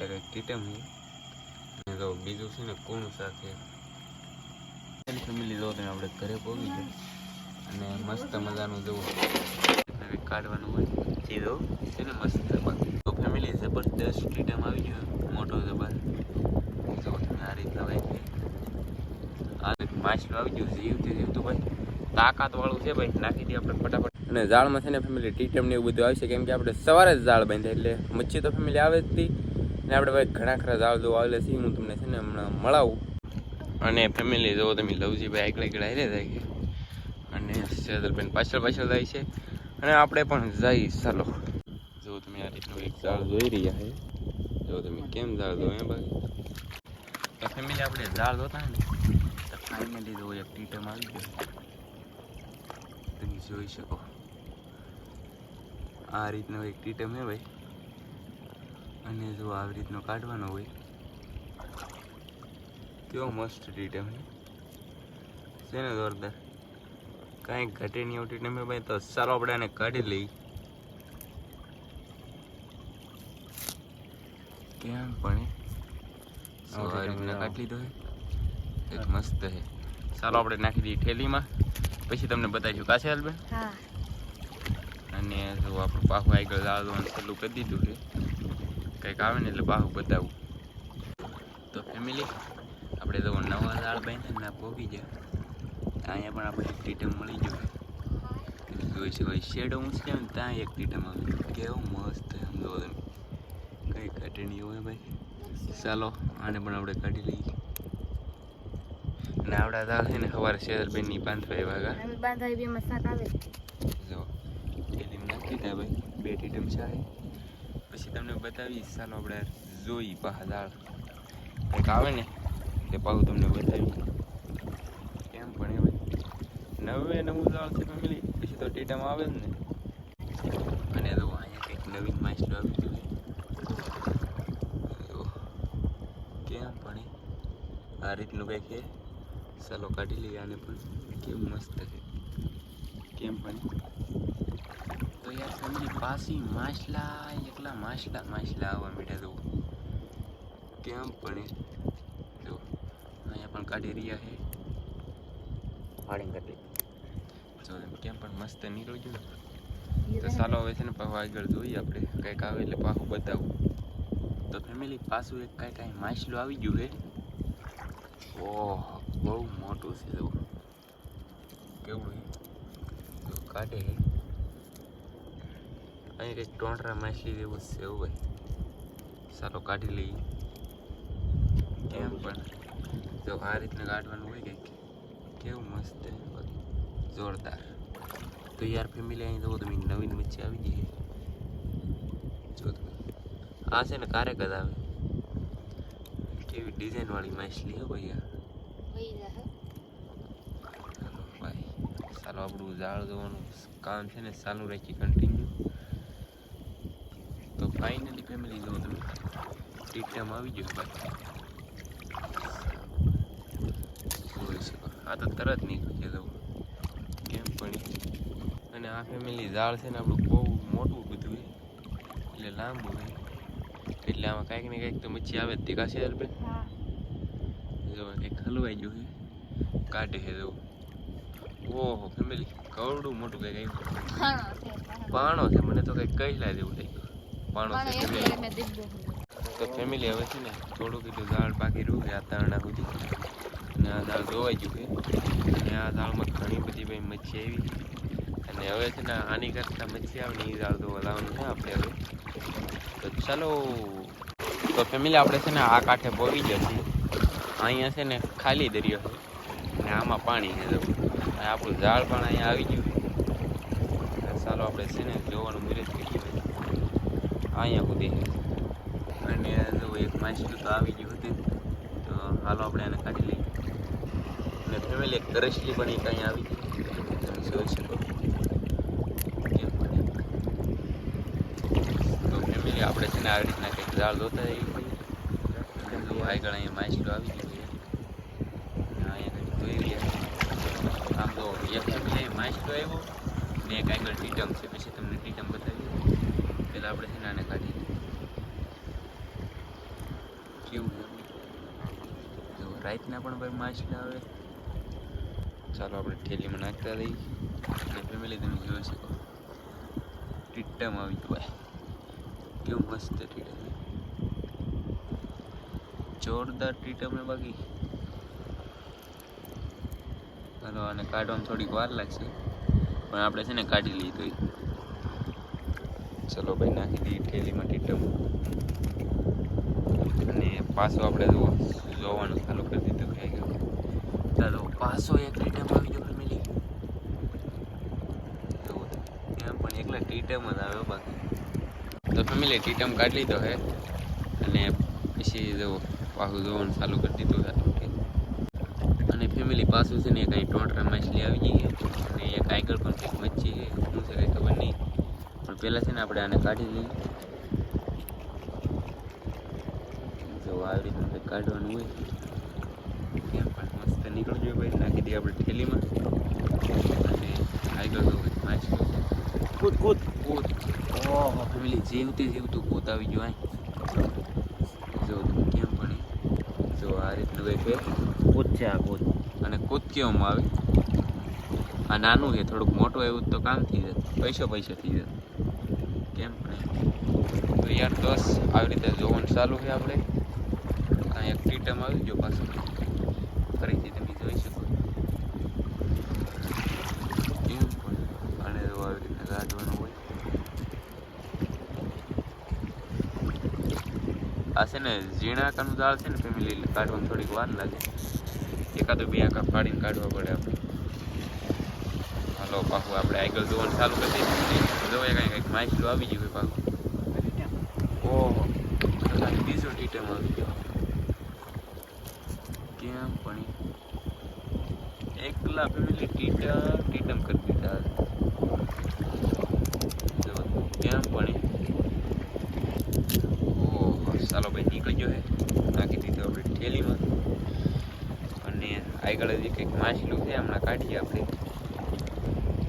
કંઈક ટીટમ છે અને તો બીજું છે ને કૂણું સાથે ફેમિલી જો તમે આપણે ઘરે પહોંચી જાય અને મસ્ત મજાનું જવું કાઢવાનું હોય ચીજો છે ને મસ્ત તો ફેમિલી જબરદસ્ત ટીટમ આવી ગયો મોટો જબર જો તમે આ રીતના હોય છે આ માછલું આવી ગયું જીવતું જીવતું ભાઈ તાકાત વાળું છે ભાઈ નાખી દઈએ આપણે ફટાફટ અને જાળમાં છે ને ફેમિલી ટીટમ ને એવું બધું આવશે કેમ કે આપણે સવારે જ જાળ બાંધ્યા એટલે મચ્છી તો ફેમિલી આવે જ હતી ને આપણે ભાઈ ઘણા ખરા જાવ જો આવેલા છે હું તમને છે ને હમણાં મળાવું. અને ફેમિલી જો તમે લવજીભાઈ એકલા એકલા હારે જાય છે. અને સેદલબેન પાછળ પાછળ જાય છે. અને આપણે પણ જઈ, ચાલો. જો તમે આ રીતનું એક ઝાડ જોઈ રહ્યા છે. જો તમે કેમ ઝાડ એ ભાઈ? તો ફેમિલી આપણે ઝાડ જોતા ને, તો ફાઇનલી જો એક ટીટમ આવી ગયો. તમે જોઈ શકો. આ રીતનો એક ટીટમ હે ભાઈ. અને જો આવી રીતનો કાઢવાનો હોય કેવો મસ્ત ટીટમ હે છે ને જોરદાર. કાંઈ ઘટે નહીં એવું ટીટમ હે ભાઈ તો ચાલો આપણે આને કાઢી લઈ કેમ પણ આ રીતના કાઢી લીધો હે? એક મસ્ત છે ચાલો આપણે નાખી દઈએ ઠેલીમાં. પછી તમને બતાવીશું કાશે હાલબેન હા. અને જો આપણું પાહું આગળ લાવવાનું ચાલુ કરી દીધું છે. કંઈક આવે ને એટલે પાછું બતાવું. તો ફેમિલી આપણે તો નવા દાળ બાંધે ને પોગી જાય અહીંયા પણ આપણે એક ટીટમ મળી જાય તમે જોઈ શકો શેડો હું છે ને ત્યાં એક ટીટમ આવે. કેવું મસ્ત એમ જો કંઈ કાઢણી હોય ભાઈ. ચાલો આને પણ આપણે કાઢી લઈએ. આપણા દાળ છે ને સવારે શેરબેનની પાંચવાય વાગા. અમે બે મસાક આવે. જો થેલીમાં નાખી દે ભાઈ બે ટીટમ ચાય પછી તમને બતાવીશ. ચાલો આપણે જોઈ પહાડ કંઈક આવે ને તે પાછું તમને બતાવી કેમ પણ એમ નવે નવું દાળ છે ફેમિલી પછી તો ટીટમ આવે જ ને. અને તો અહીંયા કંઈક નવીન માછલું આવી ગયું કેમ પણ આ રીતનું કંઈક છે. ચાલો કાઢી લઈએ આને પણ. કેવું મસ્ત છે. કેમ પણ યાર ફેમિલી પાસી માછલા એકલા માછલા માછલા આવવા મીઠા તો કેમ પણ જો અહીંયા પણ કાઢી રહ્યા છે. પાણી કાઢી જો કેમ પણ મસ્ત નીકળી ગયું. ને તો ચાલો હવે છે ને પાછું આગળ જોઈએ આપણે. કંઈક આવે એટલે પાછું બતાવું. તો ફેમિલી પાછું એક કાંઈ કાંઈ માછલું આવી ગયું છે. ઓહ બહુ મોટું છે જો કેવું છે? જો કાઢે છે. અહીં કંઈક ટોંટરા માછલી જેવું છે એવું ભાઈ સારો કાઢી લઈએ. કેમ પણ. જો આ રીતના કાઢવાનું હોય કંઈક. કેવું મસ્ત છે જોરદાર. તો યાર ફેમિલી અહીં જુઓ તમે નવીન મચ્છી આવી ગઈ જો તમે. આ છે ને કારેક જ આવે. કેવી ડિઝાઇન વાળી માછલી હો ભાઈ ચાલો ભાઈ. ચાલો આપણું ઝાડ જોવાનું. કામ છે ને ચાલુ રાખી કન્ટિન્યુ તો ફાઇનલી ફેમિલી જો તમે ટીટામાં આવી ગયો ભાઈ જોઈ શકો. આ તો તરત નીકળી ગયા કેમ પણ. અને આ ફેમિલી ઝાડ છે ને આપણું બહુ મોટું બધું એટલે લાંબુ છે. એટલે આમાં કાંઈક ને કાંઈક તો મચ્છી આવે જ તે કાશે યાર બેન જો કંઈક હલવાઈ ગયું છે. કાઢે છે જવું ઓહો ફેમિલી કવડું મોટું કંઈક આવ્યું. પાણો છે મને તો કંઈક કહેલા જેવું થઈ પાણો તો ફેમિલી હવે છે ને થોડુંક એટલું ઝાડ બાકી રહ્યું છે આ તારણા સુધી. અને આ ઝાડ ધોવાઈ ગયું છે. અને આ ઝાડમાં ઘણી બધી ભાઈ મચ્છી આવી અને હવે છે ને આની કરતાં મચ્છી આવે ને એ ઝાડ ધોવા લાવવાનું છે આપણે હવે. તો ચાલો તો ફેમિલી આપણે છે ને આ કાંઠે પહોંચી ગયા છીએ. અહીંયા છે ને ખાલી દરિયો છે. અને આમાં પાણી છે આપણું ઝાડ પણ અહીંયા આવી ગયું ચાલો આપણે છે ને જોવાનું મુહૂર્ત કરીએ. અહીંયા સુધી. અને એક માછલું તો આવી ગયું હતું. તો હાલો આપણે એને કાઢી લઈએ. અને ફેમિલી એક કરસલી પણ એક અહીંયા આવી ગઈ. તમે જોઈ શકો. તો ફેમિલી આપણે છે ને આવી રીતના કંઈક ઝાડ જોતા એ જો આગળ અહીંયા માછલું આવી ગયું અહીંયા જોઈ રહ્યા આમ તો એક આવ્યો, ને એક આગળ ટીટમ છે. પછી તમને પહેલાં આપણે છે કાઢી કેવું જો, રાઈતના પણ ભાઈ માછલા આવે. ચાલો, આપણે ઠેલીમાં નાખતા રહીએ ફેમિલી તમે જોઈ શકો. ટીટમ આવી ગયું કેવું મસ્ત ટીટમ જોરદાર ટીટમ ને બાકી. ચાલો આને કાઢવામાં થોડીક વાર લાગશે. પણ આપણે છે ને કાઢી લઈએ તો ચલો ભાઈ નાખી દઈએ ઠેલીમાં ટીટમ. અને પાછો આપણે જો જોવાનું ચાલુ કરી દીધું ખાઈ ગયું ચાલો પાછો એક ટીટમ આવી ગયો ફેમિલી એમ પણ એકલા ટીટમ જ આવ્યો બાકી. તો ફેમિલી ટીટમ કાઢી લીધો હે. અને પછી જો પાછું જોવાનું ચાલુ કરી દીધું હતું અને ફેમિલી પાછું છે ને કાંઈ ટોટરા માછલી આવી ગઈ અને એક આગળ પણ કંઈક મચ્છી છે. શું છે કંઈ ખબર નહીં. પણ પહેલાં છે ને આપણે આને કાઢી લઈએ. જો આવી રીતનું કંઈક કાઢવાનું હોય. કેમ પણ મસ્ત નીકળજો ભાઈ. નાખી દઈએ આપણે થેલીમાં. અને આગળ તો માછલી કૂદ કૂદ. કૂદ. ઓહો. ફેમિલી જીવતી જીવતું કૂદ આવી ગયું આય. જો કેમ પણ જો આ રીતનું કંઈક કૂદ છે આ કૂદ. અને કૂદ આવે. આ નાનું છે થોડુંક મોટું એવું તો કામ થઈ જાય. પૈસો પૈસા થઈ જાય. કેમ? નહીં તો યાર દોસ્ત આવી રીતે જોવાનું ચાલુ છે આપણે. કાંઈ એક ટીટમ આવી ગયો પાછો. ફરીથી તમે જોઈ શકો. તો આવી રીતે કાઢવાનું હોય. આ છે ને ઝીણાકાનું દાળ છે ને ફેમિલી કાઢવામાં થોડીક વાર લાગે. એકાદો બે આંકા ફાડીને કાઢવા પડે આપણે. હાલો પાછું આપણે આગળ જોવાનું ચાલુ કરી દઈએ. જોઈએ માછલું આવી ગયું પાછું. ઓહો બીજો ટીટમ આવી ગયો. કેમ પણ? એકલા ફેમિલી ટીટા ટીટમ કરી દીધા. કેમ પણ? ઓહો, ચાલો ભાઈ, નીકળી ગયો હે. નાખી દીધો આપણે ઠેલીમાં અને આગળ હજી કંઈક માછલું છે, હમણાં કાઢીએ આપણે.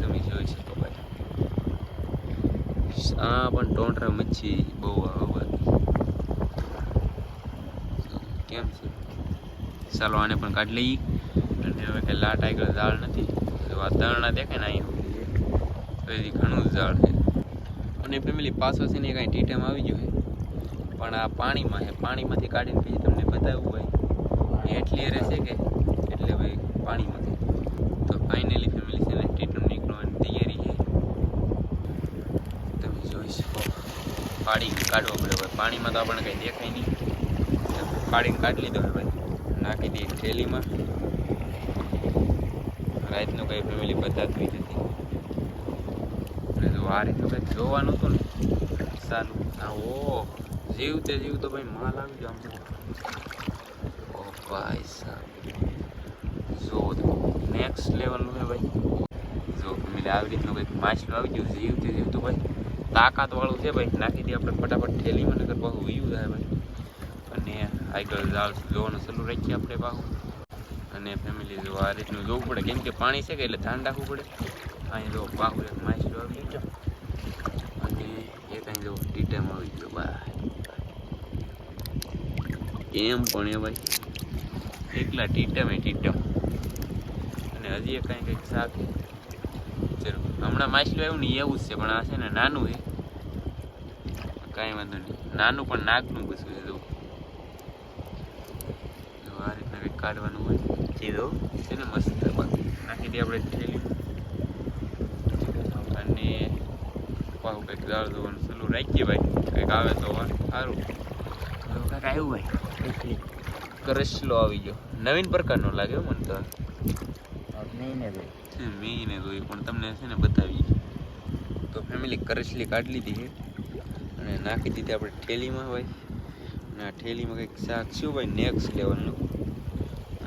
તમે જોઈ શકો ભાઈ. આ પણ ટોંટરા મચ્છી બહુ આવે. કેમ છે? ચાલો આને પણ કાઢી લઈએ. અને હવે કંઈ લાટ આગળ ઝાડ નથી. જો આ દરણા દેખાય ને અહીં હજી ઘણું ઝાડ છે. અને ફેમિલી પાછો છે કાંઈ ટીટમ આવી ગયું છે. પણ આ પાણીમાં છે. પાણીમાંથી કાઢીને પછી તમને બતાવવું હોય. એટલી રહેશે કે એટલે ભાઈ પાણીમાંથી. તો ફાઇનલી ફેમિલી છે ને ટીટમ નીકળવાની તૈયારી છે તમે જોઈ શકો પાડી કાઢવો પડે ભાઈ પાણીમાં તો આપણને કંઈ દેખાય નહીં. પાડીને કાઢી લીધો હોય ભાઈ. નાખી દઈએ થેલીમાં. રાતનું કંઈ ફેમિલી બધા થઈ અને જો આ રીતનું કંઈક જોવાનું હતું ને સારું હા ઓ જીવ તો ભાઈ માલ આવી ગયો આમ. ઓ ભાઈ સાહેબ. જો નેક્સ્ટ લેવલનું છે ભાઈ. જો ફેમિલી આવી રીતનું કંઈક માછલું આવી ગયું જીવ તે જીવ તો ભાઈ. તાકાત વાળું છે ભાઈ. નાખી દઈએ આપણે ફટાફટ ઠેલી મને કર પાછું વયું થાય ભાઈ. અને આગળ જાળ જોવાનું ચાલુ રાખીએ આપણે પાછું. અને ફેમિલી જો આ રીતનું જોવું પડે, કેમ કે પાણી છે કે એટલે ધ્યાન રાખવું પડે. અહીં જો પાછું એક માછલું આવી ગયો અને એ કાંઈ જો ટીટમ આવી ગયો બા એમ પણ એ ભાઈ. એકલા ટીટમ એ ટીટમ અને હજી એ કાંઈ કંઈક શાક જરૂર હમણાં માછલું આવ્યું ને એવું જ છે, પણ આ છે ને નાનું છે. કાંઈ વાંધો નહીં. નાનું પણ નાકનું બધું છે જો. આ રીતના કંઈક કાઢવાનું હોય. ચીજો છે ને મસ્ત નાખી દઈએ આપણે થેલી. અને પાછું કંઈક દાળ ધોવાનું. સલું રાખીએ ભાઈ. કંઈક આવે તો સારું. કંઈક આવ્યું ભાઈ કરસલો આવી ગયો. નવીન પ્રકારનો લાગે મને તો મેં ને જોયું. પણ તમને છે ને બતાવી તો ફેમિલી કરચલી કાઢી લીધી છે. અને નાખી દીધી આપણે ઠેલીમાં ભાઈ. અને આ ઠેલીમાં કંઈક શાક શું ભાઈ? નેક્સ્ટ લેવલનું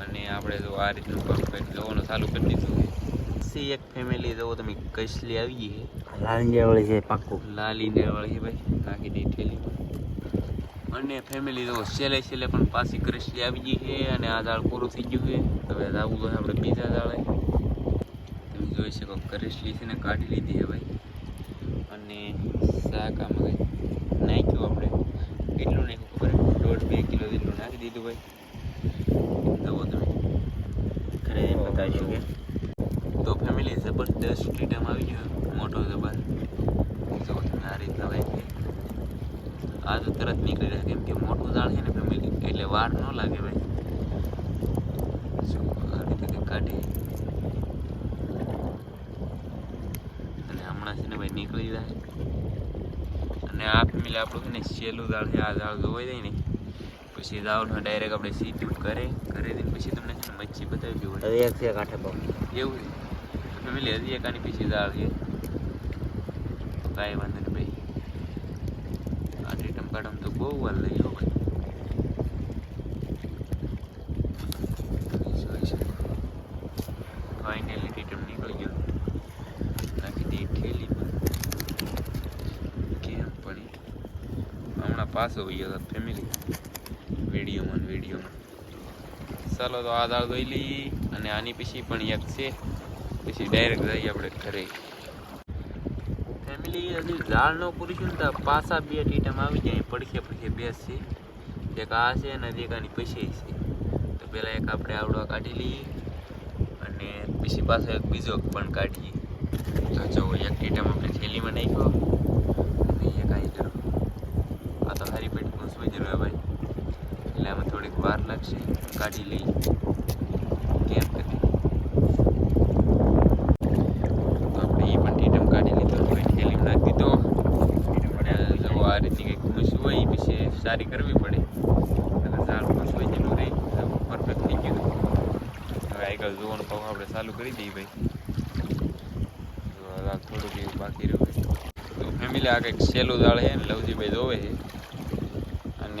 અને આપણે જો આ રીતનું પરફેક્ટ લેવાનું ચાલુ કરી દીધું. સી એક ફેમિલી જવો તમે કસલી આવી ગઈ છે. લાંજિયાવાળી છે પાક્કું. લાલીને છે ભાઈ. નાખી દીધી ઠેલીમાં. અને ફેમિલી જો છેલ્લે છેલ્લે પણ પાછી કરસલી આવી ગઈ છે અને આ દાળ પૂરું થઈ ગયું છે. હવે આવું તો આપણે બીજા દાળે. તમે જોઈ શકો કરસલી છે ને કાઢી લીધી છે ભાઈ. અને શાક આમાં આપણે કેટલું નહીં ખબર? દોઢ બે કિલો જેટલું નાખી દીધું ભાઈ. જુઓ તમે. જઈને બતાવીશું કે. તો ફેમિલી જબરદસ્ત ફ્રીડમ આવી ગયો. મોટો જબર જો તમે આ રીતના ભાઈ આ તો તરત નીકળી જાય. કેમ કે મોટું ઝાડ છે ને ફેમિલી એટલે વાર ન લાગે ભાઈ. શું આ રીતે કાઢી. અને હમણાં છે ને ભાઈ નીકળી જાય. અને આ ફેમિલી આપણું છે ને સહેલું ઝાડ છે આ ઝાડ જોવાઈ જાય ને પછી ઝાડને ડાયરેક્ટ આપણે સીધું કરે કરી દઈને પછી તમને છે ને મચ્છી બતાવી હોય હવે એક છે કાંઠે બહુ. એવું છે? ફેમિલી હજી એક આની પીછી દાળ છે. કાંઈ વાંધો નહીં ભાઈ. આ રીટમ કાઢમ તો બહુ વાર લઈ લો ભાઈ ફાઇનલી ટીટમ નીકળી ગયો નાખી દઈ ઠેલીમાં કેમ પડી હમણાં પાછો ગયો ફેમિલી વિડીયોમાં વિડીયોમાં. ચાલો તો આ દાળ ધોઈ લઈ અને આની પછી પણ એક છે. પછી ડાયરેક્ટ જઈએ આપણે ઘરે. ફેમિલી હજી ઝાડ ન પૂરી છે ને પાછા બે ટીટમ આવી જાય પડખે પડખે બેસશે એક આ છે અને એક આની પછી છે. તો પહેલાં એક આપણે આવડો કાઢી લઈએ અને પછી પાછો એક બીજો પણ કાઢીએ. તો જો એક ટીટમ આપણે થેલીમાં નાખ્યો અને એક અહીં કરો આ તો હારી પેટ ઘૂસવાઈ ભાઈ. એટલે આમાં થોડીક વાર લાગશે. કાઢી લઈ. કેમ કરી તો આપણે એ પણ ટીટમ કાઢી લીધો. હવે થેલીમાં નાખી આ રીતની કંઈક ખુશ હોય પછી સારી કરવી પડે. અને ઝાડ ખુશ હોય જેનું રહી. પરફેક્ટ થઈ ગયું. હવે આગળ જોવાનું પાછું આપણે ચાલુ કરી દઈએ ભાઈ. થોડુંક બાકી રહ્યું ફેમિલી આ કંઈક સહેલું ઝાડ છે ને લવજીભાઈ જોવે છે.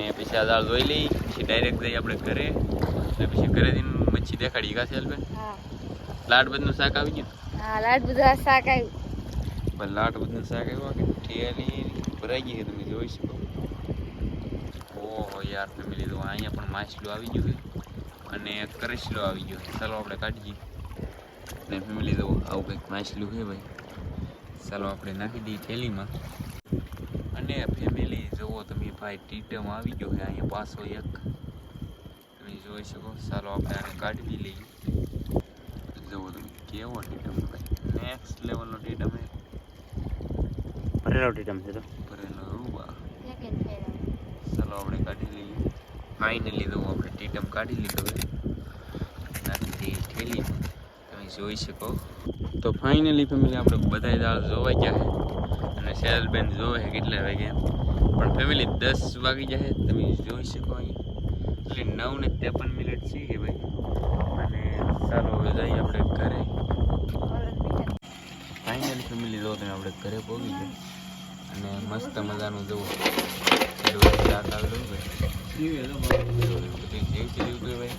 અને પછી આ દાળ ધોઈ લઈ પછી ડાયરેક્ટ જઈ આપણે ઘરે. અને પછી ઘરે જઈને મચ્છી દેખાડી કાશે અલબેન હા. લાડ શાક આવી ગયું? હા લાડ બધા શાક આવ્યું. પણ લાડ બધનું શાક આવ્યું કે ઠેલી ભરાઈ ગઈ છે તમે જોઈ શકો. ઓહો યાર ફેમિલી લીધું. અહીંયા પણ માછલું આવી ગયું છે. અને કરસલો આવી ગયો ચાલો આપણે કાઢી ને ફેમિલી તો આવું કંઈક માછલું છે ભાઈ. ચાલો આપણે નાખી દઈએ થેલીમાં અને ફેમિલી જુઓ તમે ભાઈ ટીટમ આવી ગયો છે અહીંયા પાછો એક. તમે જોઈ શકો ચાલો આપણે આને કાઢી લઈએ. જુઓ તમે કેવો ટીટમ ભાઈ. નેક્સ્ટ લેવલનો ટીટમ છે. ભરેલો ટીટમ છે તો. ભરેલો રૂબા ચાલો આપણે કાઢી લઈએ. ફાઇનલી જુઓ આપણે ટીટમ કાઢી લીધો છે. નાખી ઠેલી તમે જોઈ શકો. તો ફાઇનલી ફેમિલી આપણે બધા દાળ જોવાઈ ગયા છે. અને સેલબેન જોવે કેટલા વાગે. પણ ફેમિલી દસ વાગી જાય તમે જોઈ શકો અહીં એટલે નવ ને ત્રેપન મિનિટ છે કે ભાઈ. અને ચાલો હવે જઈએ આપણે ઘરે. ફાઇનલી ફેમિલી જો તમે આપણે ઘરે પહોંચી જાય અને મસ્ત મજાનું જવું શાક આવેલું ભાઈ. બધું જેવ તો ભાઈ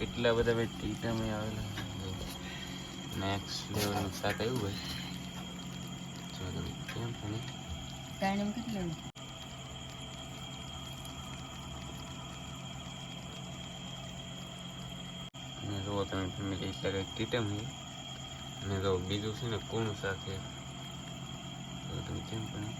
કેટલા બધા ભાઈ ટીટામે આવેલા નેક્સ્ટ લેવલનું શાક આવ્યું ભાઈ ટાઈમ કેટલું અને જુઓ તમે ફેમિલી કંઈક ટીટમ છે. અને જો બીજું છે ને કોણ શાક છે. તમે કેમ પણ